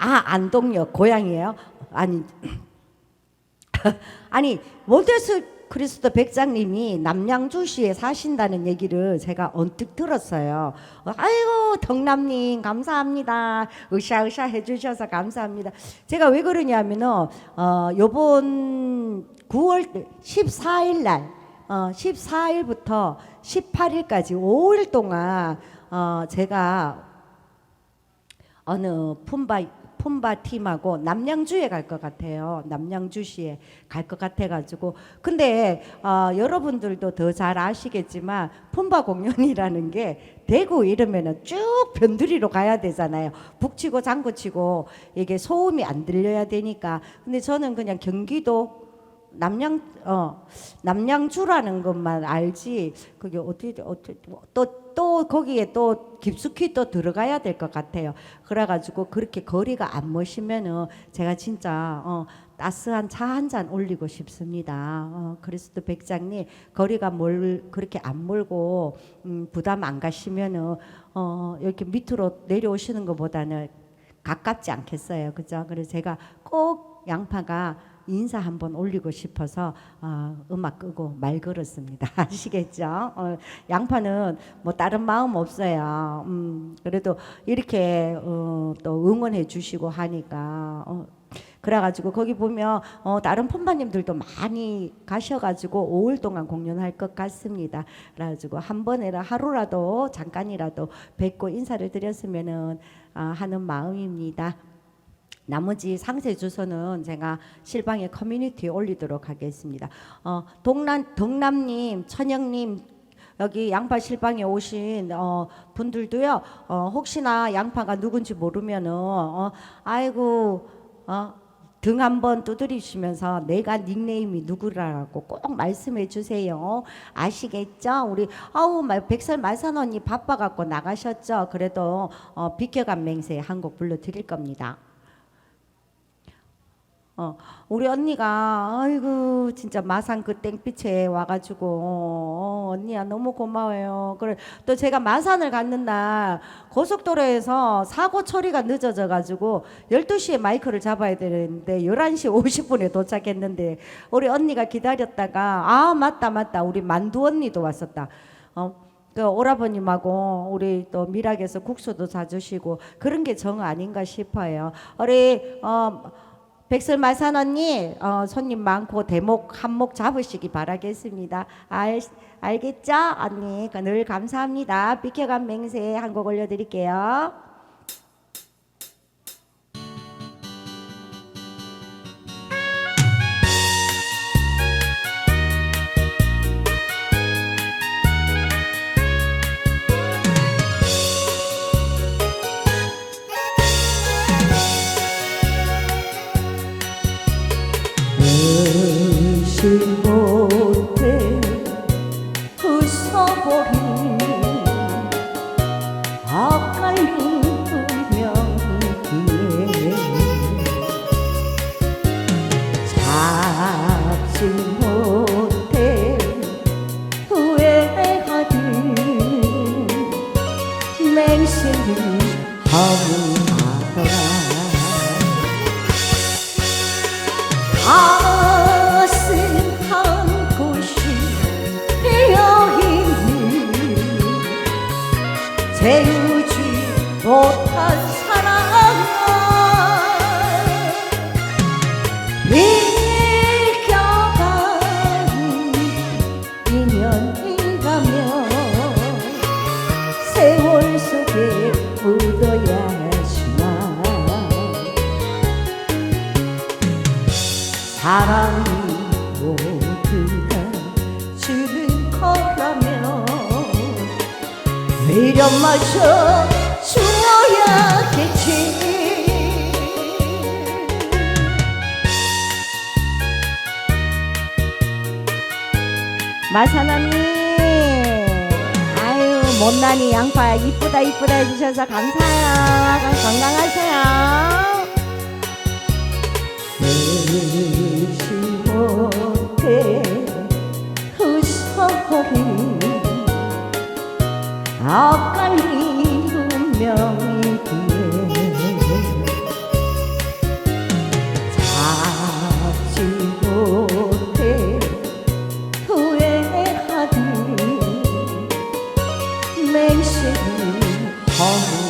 아 안동역 고향이에요? 아니 아니 모데스 크리스도 백장님이 남양주시에 사신다는 얘기를 제가 언뜻 들었어요. 어, 아이고 덕남님 감사합니다. 으쌰으쌰 해주셔서 감사합니다. 제가 왜 그러냐면은 어 요번 9월 14일 날 어, 14일부터 18일까지 5일 동안 어, 제가 어느 품바 품바 팀하고 남양주에 갈 것 같아요. 남양주시에 갈 것 같아가지고 근데 어, 여러분들도 더 잘 아시겠지만 품바 공연이라는 게 대구 이러면은 쭉 변두리로 가야 되잖아요. 북치고 장구치고 이게 소음이 안 들려야 되니까. 근데 저는 그냥 경기도 남양 어 남양주라는 것만 알지 그게 어떻게 어떻게 또 또 거기에 또 깊숙이 또 들어가야 될 것 같아요. 그래가지고 그렇게 거리가 안 멋이면은 제가 진짜 어 따스한 차 한 잔 올리고 싶습니다. 어, 그리스도 백장님 거리가 멀 그렇게 안 멀고 음, 부담 안 가시면은 어 이렇게 밑으로 내려오시는 것보다는 가깝지 않겠어요. 그죠? 그래서 제가 꼭 양파가 인사 한번 올리고 싶어서 어, 음악 끄고 말 걸었습니다. 아시겠죠? 어, 양파는 뭐 다른 마음 없어요. 음, 그래도 이렇게 어, 또 응원해 주시고 하니까 어, 그래가지고 거기 보면 어, 다른 폰바님들도 많이 가셔가지고 5일 동안 공연할 것 같습니다. 그래가지고 한 번에라 하루라도 잠깐이라도 뵙고 인사를 드렸으면은 아, 하는 마음입니다. 나머지 상세 주소는 제가 실방에 커뮤니티에 올리도록 하겠습니다. 어, 동남 동남님, 천영님 여기 양파 실방에 오신 어, 분들도요. 어, 혹시나 양파가 누군지 모르면은 어, 아이고 어, 등 한번 두드리시면서 내가 닉네임이 누구라고 꼭 말씀해 주세요. 아시겠죠? 우리 아우 말- 백설 말산 언니 바빠 갖고 나가셨죠. 그래도 어, 비켜간 맹세 한곡 불러 드릴 겁니다. 어, 우리 언니가 아이고 진짜 마산 그 땡빛에 와가지고 어, 언니야 너무 고마워요. 그래 또 제가 마산을 갔는 날 고속도로에서 사고 처리가 늦어져가지고 12시에 마이크를 잡아야 되는데 11시 50분에 도착했는데 우리 언니가 기다렸다가 아 맞다 맞다 우리 만두 언니도 왔었다. 어, 그 오라버님하고 우리 또 미락에서 국수도 사주시고 그런 게 정 아닌가 싶어요. 우리 어. 백설마산 언니 어, 손님 많고 대목 한목 잡으시기 바라겠습니다. 알, 알겠죠 언니 그늘 감사합니다. 비켜간 맹세 한 곡 올려드릴게요. 의심 못해 웃어버린 엇갈린 운명이기에 잡지 못해 후회하듯 맹세를 허무하더 재우지 못한 사랑아 비켜가는 인연이라면 미련마저 주어야겠지. 마사나님 아유 못난이 양파 이쁘다 이쁘다 해주셔서 감사해요. 건강하세요 맹신 허무.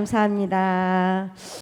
감사합니다.